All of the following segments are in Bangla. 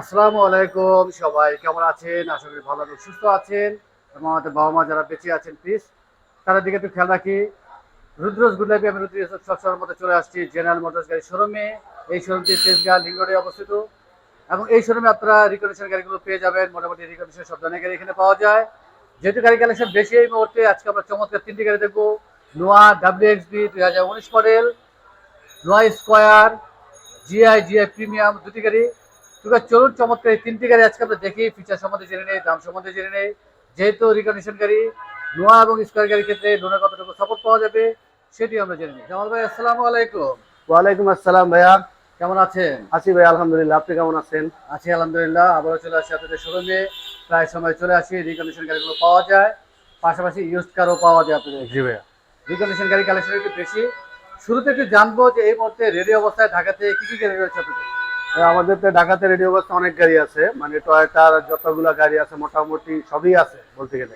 আসসালামু আলাইকুম সবাই, কেমন আছেন? আশা করি ভালো এবং সুস্থ আছেন। এবং আমাদের বাবা মা যারা বেঁচে আছেন প্লিজ তাদের দিকে একটু খেয়াল রাখি। রুদ্রস গুড লাইফে আমি রুদ্র সবসময়ের মধ্যে চলে আসছি, জেনারেল মোটরস গাড়ি শোরুমে। এই শোরুমটি তেজগাঁ লিঙ্গরে অবস্থিত। এবং এই শোরুমে আপনারা রিকন্ডিশন গাড়িগুলো পেয়ে যাবেন। মোটামুটি রিকন্ডিশন সব ধরনের গাড়ি এখানে পাওয়া যায়। যেহেতু গাড়ি কালেকশন বেশি এই মুহূর্তে, আজকে আমরা চমৎকার তিনটি গাড়ি দেখব। নোয়া ডাব্লিউ এক্স বি দুই হাজার উনিশ model Noah square GI GI premium দুটি গাড়ি। চলুন চমৎকার এই তিনটি গাড়ি আজকে আমরা দেখি ফিচার সম্বন্ধে জেনে নেই দাম সম্বন্ধে জেনে নেই। যেহেতু রিকন্ডিশন গাড়ি নোয়া এবং স্কোয়ার গাড়ির ক্ষেত্রে লোনের কতটুকু সাপোর্ট পাওয়া যাবে সেটি আমরা জেনে নিই। জামাল ভাই আসসালামু আলাইকুম। ওয়ালাইকুম আসসালাম ভাইয়া। কেমন আছেন? আছি ভাই আলহামদুলিল্লাহ। আপনি কেমন আছেন? আছি আলহামদুলিল্লাহ। আবারও চলে আসি আপনাদের শোরুমে। প্রায় সময় চলে আসি রিকন্ডিশন গাড়িগুলো পাওয়া যায়। পাশাপাশি ইউজ কারও পাওয়া যায় আপনাদের। জি ভাইয়া। রিকন্ডিশন গাড়ি কালেকশন একটু বেশি। শুরুতে একটু জানব যে এই মুহূর্তে রেডি অবস্থায় ঢাকাতে কি কি গাড়ি রয়েছে আপনাদের? আমাদের তো ঢাকাতে রেডিও অবস্থা অনেক গাড়ি আছে মানে টয়টার, যতগুলো গাড়ি আছে মোটামুটি সবই আছে বলতে গেলে।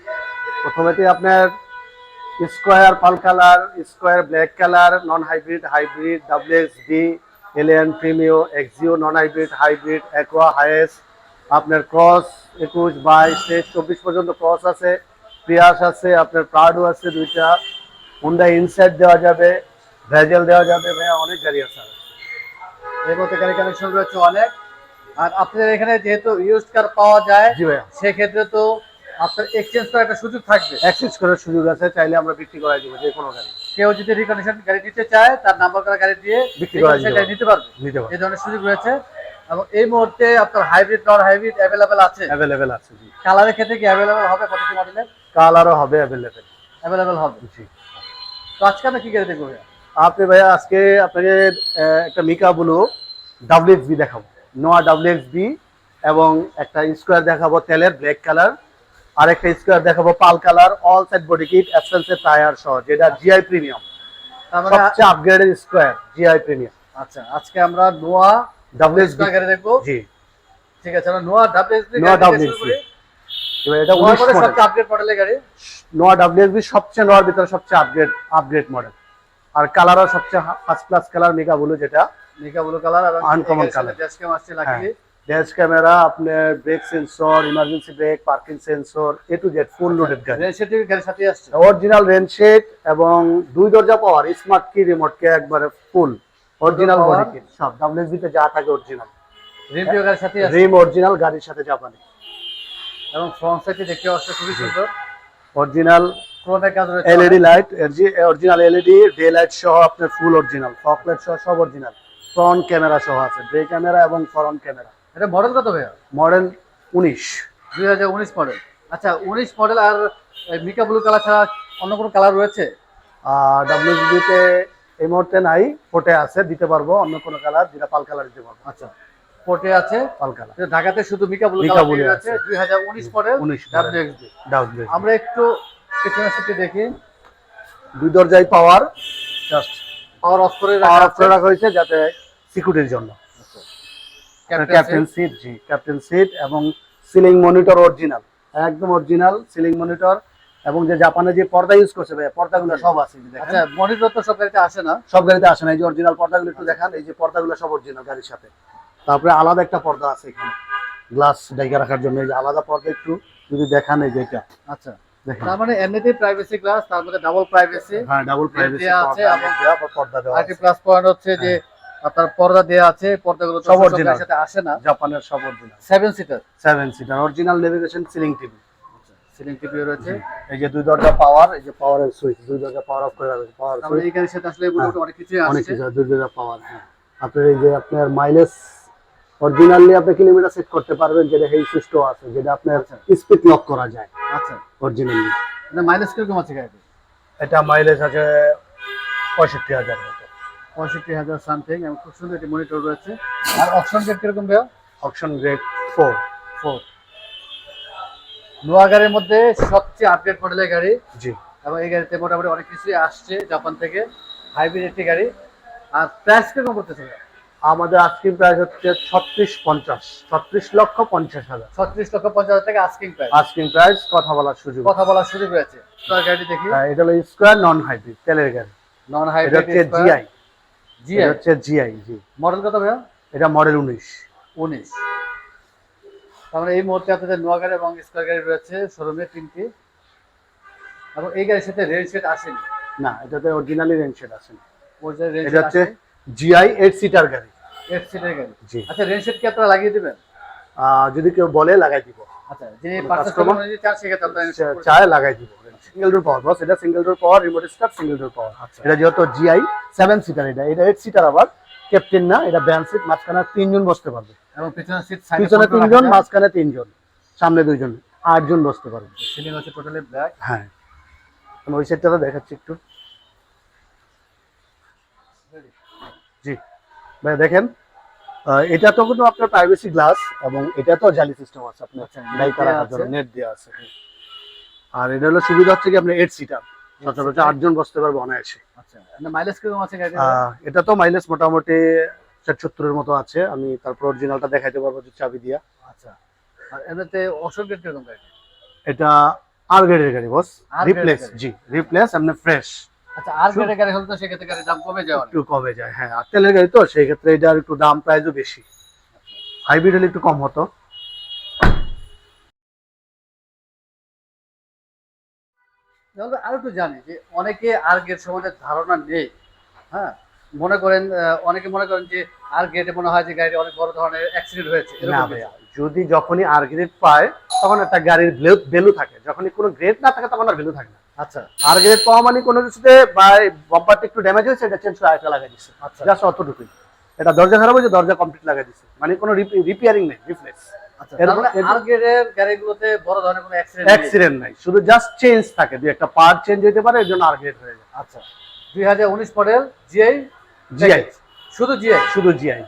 প্রথমেতে আপনার square pearl colour, square black colour, non hybrid hybrid, W X D, Allion Premio, Axio, non hybrid hybrid, Aqua Hiace আপনার ক্রস একুশ, বাইশ, তেইশ, চব্বিশ পর্যন্ত ক্রস আছে, পিয়াস আছে, আপনার প্রাডো আছে দুইটা, হুন্ডা ইনসাইড দেওয়া যাবে, ভেজেল দেওয়া যাবে, ভাইয়া অনেক গাড়ি আছে। এই মুহূর্তে গাড়ি কালেকশন রয়েছে অনেক। আর আপনাদের এখানে যেহেতু ইউজ কার পাওয়া যায় সেক্ষেত্রে তো আপনার এক্সচেঞ্জ করার একটা সুযোগ থাকবে। এক্সচেঞ্জ করার সুযোগ আছে চাইলে আমরা বিক্রি করাই দেবো যে কোনো গাড়ি। কেউ যদি রিকন্ডিশন গাড়ি নিতে চায় তার নাম্বার করা গাড়ি দিয়ে বিক্রি করা recondition নিতে পারবে। নিতে পারব। এই ধরনের সুযোগ রয়েছে। এবং এই মুহূর্তে আপনার হাইব্রিড নন হাইব্রিড অ্যাভেলেবেল আছে? অ্যাভেলেবেল আছে জি। কালারের ক্ষেত্রে কি অ্যাভেলেবেল হবে প্রতিটি মডেলের কালারও হবে অ্যাভেলেবেল অ্যাভেলেবেল হবে। জি। তো আজকে আমরা কি গাড়ি দেখব? আপনি ভাইয়া আজকে আপনাকে একটা mica blue W X B দেখাবো। নোয়া ডাব্লিউ এক্স বি এবং একটা স্কোয়ার দেখাবো তেলের ব্ল্যাক কালার। আর একটা স্কোয়ার দেখাবো pearl colour all side body kit অ্যাসপেন্সের tyre সহ যেটা জিআই প্রিমিয়াম মানে সবচেয়ে আপগ্রেডেড স্কোয়ার জিআই প্রিমিয়াম আচ্ছা আজকে আমরা নোয়া ডাব্লিউ এক্স বি গাড়ি দেখব। জি। ঠিক আছে আমরা নোয়া ডাব্লিউএসবি নোয়া WXB এবার এটা উনিশ মডেল সবচেয়ে মডেলের গাড়ি। নোয়া ডাব্লিউএসবি সবচেয়ে নোয়ার ভিতরে সবচেয়ে আপগ্রেড আপগ্রেড মডেল আর কালারও সবচেয়ে first class colour mega blue যেটা। নিকা ব্লু কালার এবং Uncommon colour। ড্যাশক্যাম আসছে লাকিলি ড্যাশ ক্যামেরা আপনার brake sensor emergency brake parking sensor A to Z full loaded গাড়ি রেনসেটিভ গাড়ির সাথে আসছে। অরিজিনাল রেনশেড এবং দুই দরজা পাওয়ার স্মার্ট কি রিমোট কে একবারে ফুল অরিজিনাল বডি কিট সব। ডাব্লিউএসবি তে যা থাকে অরিজিনাল রিভিউ গাড়ির সাথে আসছে। রিম অরিজিনাল গাড়ির সাথে জাপানি এবং ফ্রন্ট সাইডে দেখতে আসছে খুবই সুন্দর। Original LED light original LED day light সহ আপনার ফুল অরিজিনাল ফক লাইট সহ সব অরিজিনাল ফ্রন্ট ক্যামেরা সহ আছে। ব্রে ক্যামেরা এবং ফ্রন্ট ক্যামেরা এটা মডেল কত ভাইয়া? মডেল উনিশ। দুই হাজার উনিশ মডেল আচ্ছা উনিশ মডেল আর মিকা ব্লু কালার ছাড়া অন্য কোনো কালার রয়েছে? আর ডাব্লিউজিবি তে এই মুহূর্তে নাই। ফোটে আছে দিতে পারব। অন্য কোনো কালার যেটা পাল কালার দিতে পারব। আচ্ছা পোর্টে আছে। পাল কালার ঢাকাতে শুধু মিকা ব্লু কালার আছে। দুই হাজার উনিশ মডেল উনিশ আমরা একটু পিছনের সিটে দেখি। দুই দরজায় পাওয়ার জাস্ট পাওয়ার অফ করে পাওয়ার অফ করে রাখা হয়েছে যাতে সিকিউরিটির জন্য। ক্যাপ্টেন ক্যাপ্টেন সিট জি ক্যাপ্টেন সিট এবং সিলিং মনিটর অরিজিনাল একদম অরিজিনাল সিলিং মনিটর এবং যে জাপানে যে পর্দা ইউজ করছে ভাই পর্দাগুলো সব আছে আচ্ছা মনিটর তো সব গাড়িতে আসে না? সব গাড়িতে আসে না এই যে অরিজিনাল পর্দাগুলো একটু দেখান এই যে পর্দাগুলো সব অরিজিনাল গাড়ির সাথে। তারপরে আলাদা একটা পর্দা আছে এখানে। গ্লাস ডাইকা রাখার জন্য এই যে আলাদা পর্দা একটু যদি দেখান এই যে এটা। আচ্ছা। তার মানে এমনিতেই প্রাইভেসি গ্লাস তার মধ্যে ডাবল প্রাইভেসি হ্যাঁ ডাবল প্রাইভেসি আছে পর্দা এবং- দেওয়া, পর্দা দেওয়া আরেকটি আছে। প্লাস পয়েন্ট হচ্ছে যে আপনার পর্দা দেয়া আছে পর্দাগুলো সব। গাড়ির সাথে আসে না। জাপানের সব original seven seater seven seater original navigation ceiling TV ceiling TV রয়েছে। এই যে দুই দরজা পাওয়ার এই যে পাওয়ারের সুইচ দুই দরজা পাওয়ার অফ করে রাখবে পাওয়ার তারপরে এই গাড়ির সাথে আসলে মোটামুটি অনেক কিছুই অনেক কিছু দুই দরজা পাওয়ার হ্যাঁ। আপনার এই যে আপনার মাইলেজ অরিজিনালি আপনি কিলোমিটার সেট করতে পারবেন যেটা হেই সুইচটাও আছে যেটা আপনার আচ্ছা। স্পিড লক করা যায়। আচ্ছা। অরিজিনালি মানে মাইলেজ কীরকম আছে গাড়িতে? এটা মাইলেজ আছে পঁয়ষট্টি হাজার মতো। পঁয়ষট্টি হাজার সামথিং এবং খুব সুন্দর একটি মনিটর রয়েছে। আর অপশন গেট কীরকম ভাইয়া? Option grade four four Noah গাড়ির মধ্যে সবচেয়ে আপডেট মডেলের গাড়ি। জি। এবং এই গাড়িতে মোটামুটি অনেক কিছুই আসছে জাপান থেকে। হাইব্রিড একটি গাড়ি। আর প্রাইস কীরকম করতেছে? আমাদের আজকের প্রাইস হচ্ছে ছত্রিশ পঞ্চাশ ছত্রিশ লক্ষ পঞ্চাশ হাজার। ছত্রিশ লক্ষ পঞ্চাশ হাজার টাকা আস্কিং প্রাইস আজকের প্রাইস কথা বলার সুযোগ। কথা বলার সুযোগ রয়েছে। আর দেখি। হ্যাঁ, এটা হলো স্কোয়ার নন হাইব্রিড তেলের গাড়ি নন হাইব্রিড হচ্ছে জিআই জি এটা হচ্ছে জিআই জি। মডেল কত ভাইয়া? এটা মডেল উনিশ। উনিশ। মানে এই মুহূর্তে আপনাদের নোয়া গাড়ি এবং স্কোয়ার গাড়ি রয়েছে শোরুমে তিনটি। এবং এই গাড়ির সাথে রেল সেট আসেনি। না এটাতে অরিজিনালি রেঞ্জ সেট আছে না। পর্যায়ে রেল এটা হচ্ছে জিআই এইট সিটার গাড়ি। এইট সিটের গাড়ি। জি। আচ্ছা রেল সেট কি আপনারা লাগিয়ে দিবেন? যদি কেউ বলে লাগাই দিব। আচ্ছা যিনি কোনো করবেন যদি চান সেক্ষেত্রে আপনারা চায় লাগাই দিব। সিঙ্গেল ডোর পাওয়ার বস এটা single door power remote start single door power. এটা যেহেতু জিআই সেভেন সিটার এটা। এটা এইট সিটার আবার ক্যাপ্টেন না এটা ব্যান সিট মাঝখানে তিনজন বসতে পারবে। এবং পিছনের সিট পিছনে তিনজন মাঝখানে তিনজন সামনে দুইজন আটজন বসতে পারবে। সিলিং হচ্ছে টোটালি ব্ল্যাক হ্যাঁ। আমি ওই দেখাচ্ছি একটু। জি। ভাই দেখেন এটা তো কিন্তু আপনার প্রাইভেসি গ্লাস এবং এটা তো জালি সিস্টেম আছে আপনার। আচ্ছা, লাইট রাখার জন্য। নেট দেওয়া আছে। আর এটা হলো সুবিধা হচ্ছে কি আপনি এইট সিটার সচরাচর আটজন বসতে পারবে অনায়াসে। আচ্ছা মাইলেজ কীরকম আছে এটা তো মাইলেজ মোটামুটি ষাটসত্তরের মতো আছে। আমি তারপর অরিজিনালটা দেখাইতে পারব যে চাবি দিয়া। আচ্ছা আর এমনিতে অশোক গেট কীরকম গাড়ি? এটা আর গ্রেডের গাড়ি বস রিপ্লেস জি রিপ্লেস এমনি ফ্রেশ আচ্ছা আর গেটের গাড়ি হলে তো সেক্ষেত্রে গাড়ির দাম কমে যাওয়ার। একটু কমে যায় হ্যাঁ আর তেলের গাড়ি তো সেই ক্ষেত্রে এটার একটু দাম প্রাইসও বেশি। হাইব্রিড হলে একটু কম হতো। তাহলে একটু জানি যে অনেকে আর গেট সম্বন্ধে ধারণা নেই হ্যাঁ? মনে করেন অনেকে মনে করেন যে আর গেটে মনে হয় যে গাড়িটা অনেক বড় ধরনের অ্যাক্সিডেন্ট হয়েছে। যদি যখনই আর গ্রেড পায় তখন একটা গাড়ির ভ্যালু থাকে। যখনই কোনো গ্রেড না থাকে তখন আর ভ্যালু থাকে না। আচ্ছা। আর গ্রেড পাওয়া মানে কোনো কিছুতে বা বাম্পারটা একটু ড্যামেজ হয়েছে এটা চেঞ্জ করে আরেকটা লাগাই দিচ্ছে আচ্ছা। জাস্ট অতটুকুই। এটা দরজা খারাপ হয়েছে দরজা কমপ্লিট লাগাই দিচ্ছে মানে কোনো রিপেয়ারিং নেই রিপ্লেস আচ্ছা অ্যাক্সিডেন্ট নাই? শুধু জাস্ট চেঞ্জ থাকে দুই একটা পার্ট চেঞ্জ হতে পারে এর জন্য আর গ্রেড হয়ে যায়। আচ্ছা। দুই হাজার উনিশ মডেল জিআই জিআই শুধু জিআই শুধু জিআই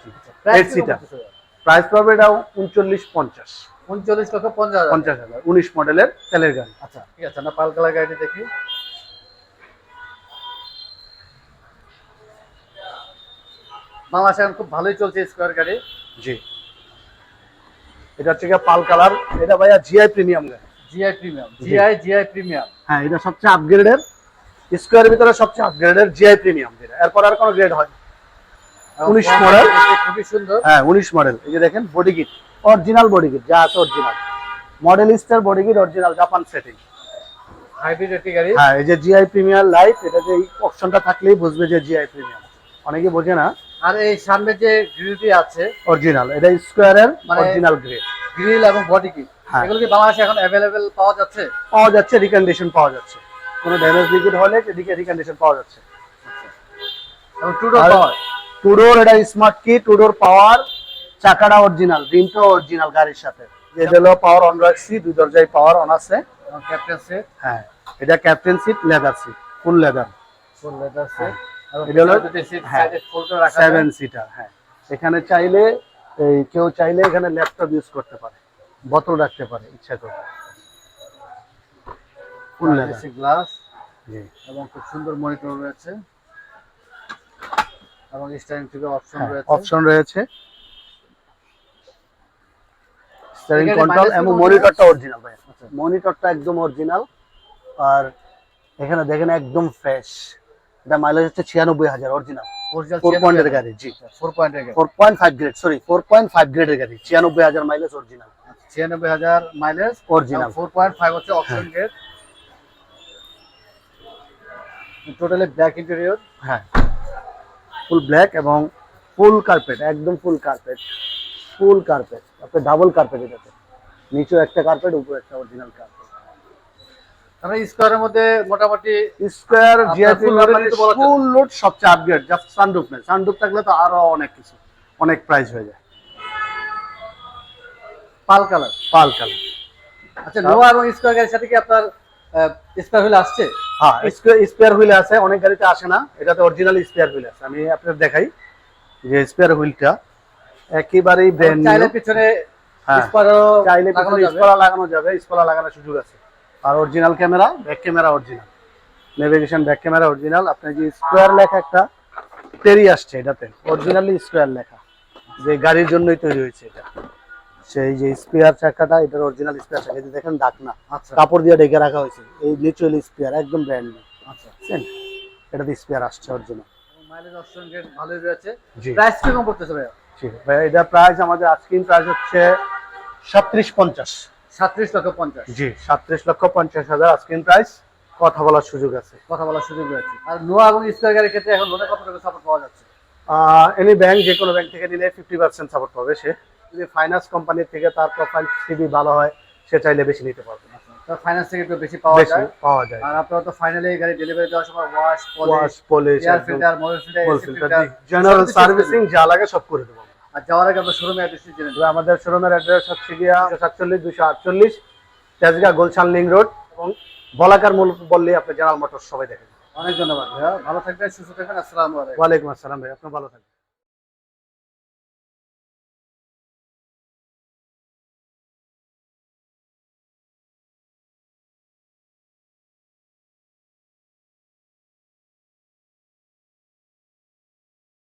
প্রাইস পড়বে এটা উনচল্লিশ পঞ্চাশ। উনচল্লিশ লক্ষ পঞ্চাশ পঞ্চাশ হাজার উনিশ মডেলের তেলের গাড়ি। আচ্ছা ঠিক আছে আমরা পাল কালার গাড়িটি দেখি। বাংলাদেশে এখন খুব ভালোই চলছে স্কোয়ার গাড়ি। জি। এটা হচ্ছে পাল কালার এটা ভাইয়া জিআই প্রিমিয়াম গাড়ি। GI premium. GI GI premium হ্যাঁ এটা সবচেয়ে আপগ্রেডের স্কোয়ারের ভিতরে সবচেয়ে আপগ্রেডের জিআই প্রিমিয়াম যেটা এরপর আর কোনো গ্রেড হয় 19 model। খুবই সুন্দর। হ্যাঁ উনিশ মডেল এই যে দেখেন body kit original body kit যা আছে original model star body kit original Japan setting hybrid একটি গাড়ি? হ্যাঁ এই যে জিআই প্রিমিয়ার লাইট এটা যে এই অপশনটা থাকলেই বুঝবে যে জিআই প্রিমিয়াম অনেকে বোঝে না। আর এই সামনে যে গ্রিলটি আছে অরিজিনাল এটা স্কোয়ারের অরিজিনাল গ্রেড গ্রিল এবং বডি কিট হ্যাঁ। এগুলো কি বাংলাদেশে এখন অ্যাভেলেবেল পাওয়া যাচ্ছে? পাওয়া যাচ্ছে রিকন্ডিশন পাওয়া যাচ্ছে। কোনো ড্যামেজ লিকুইড হলে এদিকে রিকন্ডিশন পাওয়া যাচ্ছে। এবং two door power two door এটা স্মার্ট কি টুডোর পাওয়ার চাকাটা অরিজিনাল রিমটা অরিজিনাল গাড়ির সাথে। হলো পাওয়ার অন রাখছি দুই দরজায় পাওয়ার অন আছে। এবং ক্যাপ্টেন সেট হ্যাঁ এটা captain seat leather seat full leather full leather set এটা হলো- হ্যাঁ। সেভেন সিটার হ্যাঁ। এখানে চাইলে এই কেউ চাইলে এখানে ল্যাপটপ ইউজ করতে পারে। বোতল রাখতে পারে ইচ্ছা করে। ফুল লেদার গ্লাস জি। এবং খুব সুন্দর মনিটর রয়েছে। এবং থেকে অপশন হ্যাঁ, রয়েছে। অপশন রয়েছে। স্টিয়ারিং কন্ট্রোল এবং মনিটরটা অরিজিনাল ভাই মনিটরটা একদম অরিজিনাল আর এখানে দেখেন একদম ফ্রেশ এটা মাইলেজ হচ্ছে ছিয়ানব্বই হাজার অরিজিনাল অরিজিনাল ফোর পয়েন্টের গাড়ি জি। ফোর পয়েন্টের গাড়ি। Four point five grade sorry four point five গ্রেডের গাড়ি। ছিয়ানব্বই হাজার মাইলেজ অরিজিনাল ছিয়ানব্বই হাজার mileage original four point five হচ্ছে option gate totally black interior হ্যাঁ। ফুল ব্ল্যাক এবং ফুল কার্পেট একদম ফুল কার্পেট ফুল কার্পেট আপনি ডাবল কার্পেট এটাতে। নিচেও একটা কার্পেট উপরে একটা অরিজিনাল কার্পেট তাহলে স্কোয়ারের মধ্যে মোটামুটি স্কোয়ার ফুল লোড সবচেয়ে আপগ্রেড জাস্ট সানরুফ নেই। সানরুফ থাকলে তো আরও অনেক কিছু অনেক প্রাইস হয়ে যায়। পাল কালার পাল কালার আচ্ছা নোয়া এবং স্কোয়ার গাড়ির সাথে কি আপনার স্কোয়ার হুইল আসছে? হ্যাঁ স্পেয়ার হুইল আছে অনেক গাড়িতে আসে না। এটাতে অরিজিনাল স্পেয়ার হুইল আছে। আমি আপনার দেখাই যে স্পেয়ার হুইলটা একেবারেই ব্র্যান্ড চাইলে পিছনে হ্যাঁ। চাইলে পিছনে। স্পলা লাগানো যাবে স্পলা লাগানোর সুযোগ আছে। আর original camera back camera original navigation back camera original আপনি যে স্কোয়ার লেখা একটা টেরি আসছে এটাতে। অরিজিনালি স্কোয়ার লেখা। যে গাড়ির জন্যই তৈরি হয়েছে এটা। সেই যে স্পেয়ার চাকাটা এটার অরিজিনাল স্পেয়ার চাকা। যে দেখেন ডাক না আচ্ছা। কাপড় দিয়ে ঢেকে রাখা হয়েছে। এই লিচুয়াল স্পেয়ার একদম ব্র্যান্ড নিউ আচ্ছা। এটাতে স্পেয়ার আসছে অরিজিনাল মাইলেজ অপশন ভালোই রয়েছে। প্রাইস কীরকম পড়তেছে ভাইয়া? ঠিক ভাই এটা প্রাইস আমাদের আজকের প্রাইস হচ্ছে সাত্রিশ পঞ্চাশ। সাতত্রিশ লক্ষ পঞ্চাশ। জি সাত্রিশ লক্ষ পঞ্চাশ হাজার আস্কিং প্রাইস কথা বলার সুযোগ আছে। কথা বলার সুযোগ আর নোয়া এবং স্কোয়ার গাড়ির ক্ষেত্রে এখন লোনে কত টাকা সাপোর্ট পাওয়া যাচ্ছে? এনি ব্যাংক যে কোনো ব্যাংক থেকে নিলে ফিফটি পার্সেন্ট সাপোর্ট পাবে সে। যদি ফাইন্যান্স কোম্পানির থেকে তার প্রোফাইল সিবি ভালো হয় সে চাইলে বেশি নিতে পারবে। ফাইন্যান্স থেকে একটু বেশি পাওয়া যায়। পাওয়া যায়। আর আপনারা তো ফাইনালি গাড়ি ডেলিভারি দেওয়ার সময় wash polish polish air filter Mobil filter general servicing যা লাগে সব করে দেবো। আর যাওয়ার আগে আপনার শোরুমে অ্যাড্রেসটি জেনে আমাদের শোরুমের অ্যাড্রেস হচ্ছে গিয়া সাতচল্লিশ দুশো আটচল্লিশ তেজগা গোলশান লিং রোড এবং বলাকার মূল বললেই আপনি জেনারেল মোটর সবাই দেখেন। অনেক ধন্যবাদ ভাইয়া। ভালো থাকবেন সুস্থ থাকবেন। আসসালামু আলাইকুম। ওয়ালাইকুম আসসালাম ভাই আপনি ভালো থাকবেন।